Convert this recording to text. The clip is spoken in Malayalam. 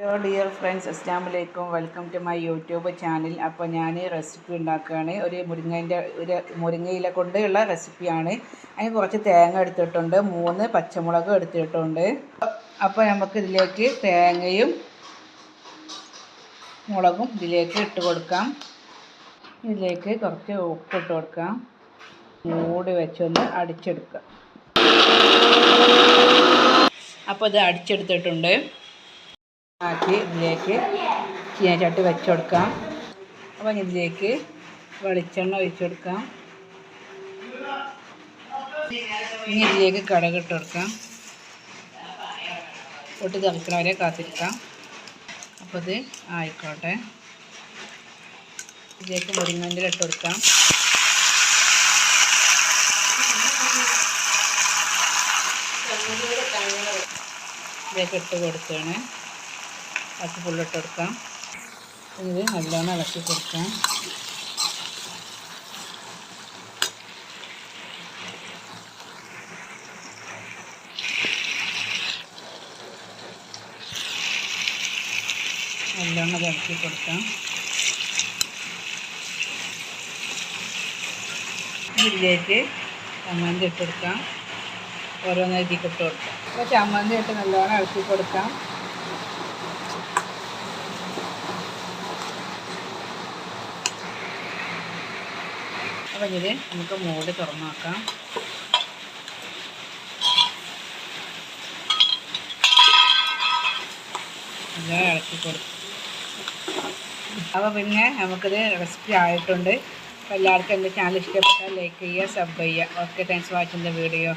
ഹലോ ഡിയർ ഫ്രണ്ട്സ് അസ്സാം വലൈക്കും welcome to my YouTube channel അപ്പോൾ ഞാൻ റെസിപ്പി ഉണ്ടാക്കുകയാണ്. ഒരു മുരിങ്ങേന്റെ ഒരു മുരിങ്ങയില കൊണ്ടുള്ള റെസിപ്പിയാണ് അതിന് കുറച്ച് തേങ്ങ എടുത്തിട്ടുണ്ട്. മൂന്ന് പച്ചമുളക് എടുത്തിട്ടുണ്ട്. അപ്പോൾ നമുക്ക് ഇതിലേക്ക് തേങ്ങയും മുളകും ഇതിലേക്ക് ഇട്ട് കൊടുക്കാം. ഇതിലേക്ക് കുറച്ച് ഉപ്പ് ഇട്ട് കൊടുക്കാം. മൂടി വെച്ചൊന്ന് അടിച്ചെടുക്കാം അപ്പോൾ ഇത് അടിച്ചെടുത്തിട്ടുണ്ട്. ആക്കി ഇതിലേക്ക് ചീനച്ചട്ടി വെച്ച് കൊടുക്കാം അപ്പോൾ ഇതിലേക്ക് വെളിച്ചെണ്ണ ഒഴിച്ചു കൊടുക്കാം ഇനി ഇതിലേക്ക് കടക് ഇട്ട് കൊടുക്കാം പൊട്ടി തിളക്കണവരെ കാത്തിരിക്കാം. അപ്പോൾ ഇത് ആയിക്കോട്ടെ. ഇതിലേക്ക് മുരിങ്ങന്റെ ഇട്ട് കൊടുക്കാം ഇതിലേക്ക് ഇട്ട് കൊടുക്കുകയാണ് ബാക്കി ഫുള്ളിട്ട് കൊടുക്കാം. ഇത് നല്ലോണം ഇളക്കി കൊടുക്കാം. നല്ലോണം ഇളക്കി കൊടുക്കാം. ഇതിലേക്ക് ചമ്മന്തി ഇട്ട് കൊടുക്കാം. ഓരോന്ന് ഇതിലേക്ക് ഇട്ട് കൊടുക്കാം. അപ്പോൾ ചമ്മന്തി ഇട്ട് നല്ലോണം ഇളക്കി കൊടുക്കാം. അപ്പം ഇത് നമുക്ക് മോഡ് തുറന്നു നോക്കാം എല്ലാം ഇളക്കി കൊടുക്കും അപ്പോൾ പിന്നെ നമുക്കിത് റെസിപ്പി ആയിട്ടുണ്ട്. അപ്പോൾ എല്ലാവർക്കും എന്റെ ചാനൽ ഇഷ്ടപ്പെട്ടാൽ ലൈക്ക് ചെയ്യുക സബ് ചെയ്യുക. Okay thanks watching video